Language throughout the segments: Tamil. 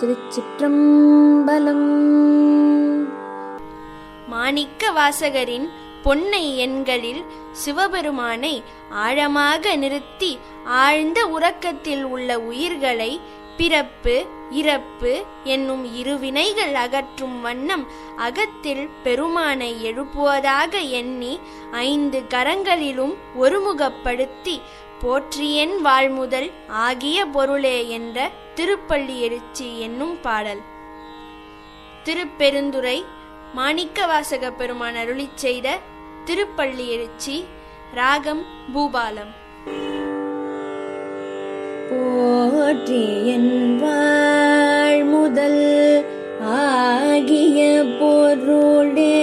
திருச்சிற்றம்பலம். மாணிக்க வாசகரின் பொன்னை எண்களில் சிவபெருமானை ஆழமாக நிறுத்தி ஆழ்ந்த உறக்கத்தில் உள்ள உயிர்களை பிறப்பு இறப்பு என்னும் இருவினைகள் அகற்றும் வண்ணம் அகத்தில் பெருமானை எழுப்புவதாக எண்ணி ஐந்து கரங்களிலும் ஒருமுகப்படுத்தி போற்றியன் வாழ்முதல் ஆகிய பொருளே என்ற திருப்பள்ளி எழுச்சி என்னும் பாடல். திருப்பெருந்துறை மாணிக்கவாசக பெருமான் அருளி செய்த திருப்பள்ளி எழுச்சி ராகம் பூபாலம். போற்றியன் வாழ் முதல் ஆகிய பொருளே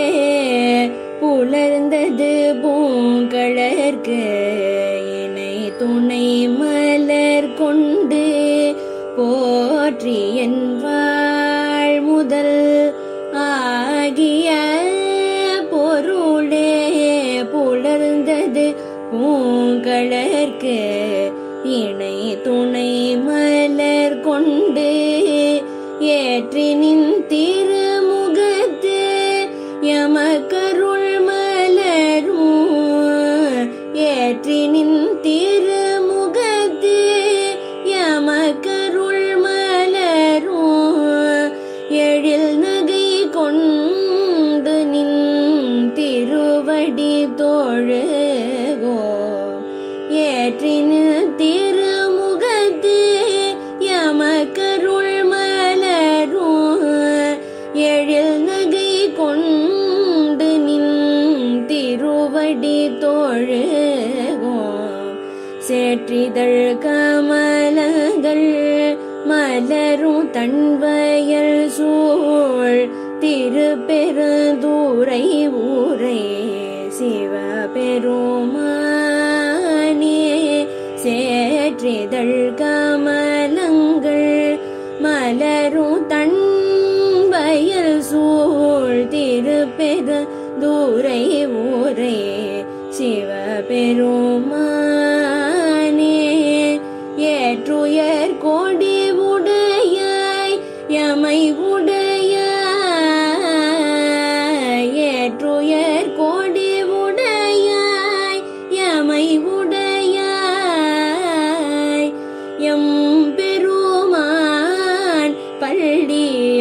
புலர்ந்தது பூங்கழற்கு இணை துணை மலர் போற்றி என் முதல் ஆகிய பொருளே புலர்ந்தது பூங்கழற்கு இணை துணை மலர் கொண்டு ஏற்றி நின் திருமுகத்து எமக்கு ஏற்றின் திருமுகத்து எமக்கருள் மலரும். எழில் நகை கொண்டு நின் திருவடி தோழுகோ சேற்றிதழ் கமலங்கள் மலரும் தன்வயல் சூழ். திருப்பெருந்தூரை ஊரே சிவபெருமானே சேற்றிதழ் கமலங்கள் மலரும் தன் வயல் சூழ் திருப்பெரு தூரை ஊரே சிவபெருமானே. ஏற்றுயர் கொடி உடையாய் எமை பெருமான்